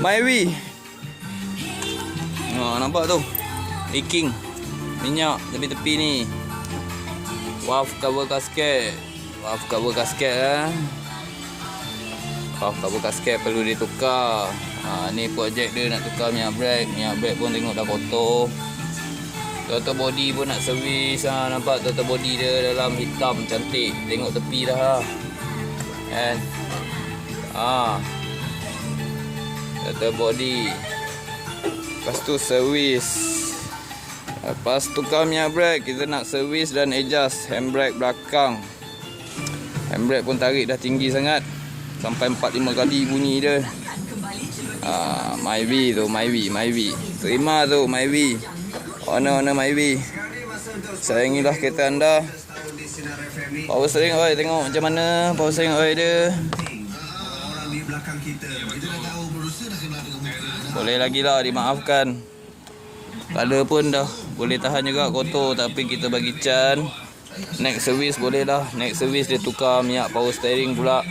Mywi. Ha, nampak tu. Leaking. Minyak tepi-tepi ni. Valve cover gasket. Valve cover gasket eh. Valve cover gasket perlu ditukar. Ha, ni projek dia nak tukar minyak brake. Minyak brake pun tengok dah kotor. Total body pun nak servis ha, Nampak total body dia dalam hitam cantik Tengok tepi dah ha. Kan ha. Total body Lepas tu servis Lepas tukar minyak brake Kita nak servis dan adjust handbrake belakang Handbrake pun tarik dah tinggi sangat Sampai 4-5 kali bunyi dia Ah, Myvi tu, Myvi, Myvi. Terima tu, Myvi. Owner, owner Myvi. Sayangilah kereta anda. Power steering oi, tengok macam mana power steering oi dia. Boleh lagi lah dimaafkan. Color pun dah boleh tahan juga kotor tapi kita bagi can. Next service boleh lah. Next service dia tukar minyak power steering pula.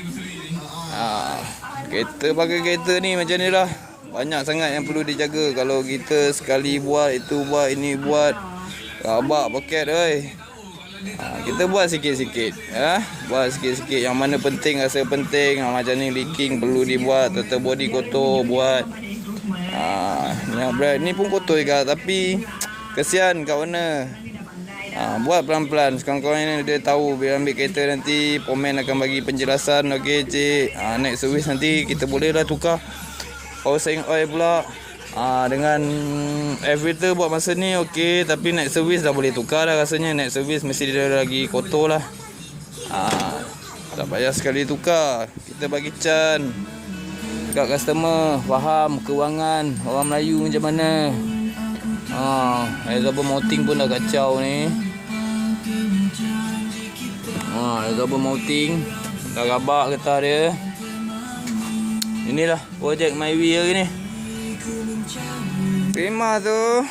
Ha, kereta pakai kereta ni macam ni lah. Banyak sangat yang perlu dijaga kalau kita sekali buat itu buat ini buat. Rabak poket oi. Ha, kita buat sikit-sikit ya. Buat sikit-sikit yang mana penting rasa penting. Ha, macam ni leaking perlu dibuat. Total body kotor buat. Ha, minyak brake ni pun kotor juga tapi kesian kat mana. Ha, buat pelan-pelan. Sekarang-kawan ni dia tahu bila ambil kereta nanti Pomen akan bagi penjelasan. Okey cik. Ha, next service nanti kita boleh lah tukar steering oil pula. Ha, dengan air filter buat masa ni okey tapi next service dah boleh tukar dah rasanya next service mesti dia lagi kotor lah. Ha, tak payah sekali tukar. Kita bagi can dekat customer faham kewangan orang Melayu macam mana. Ha, exhaust mounting pun dah kacau ni. Ha, exhaust mounting dah rabak getah dia. Inilah projek MyWi hari ni. Quemado.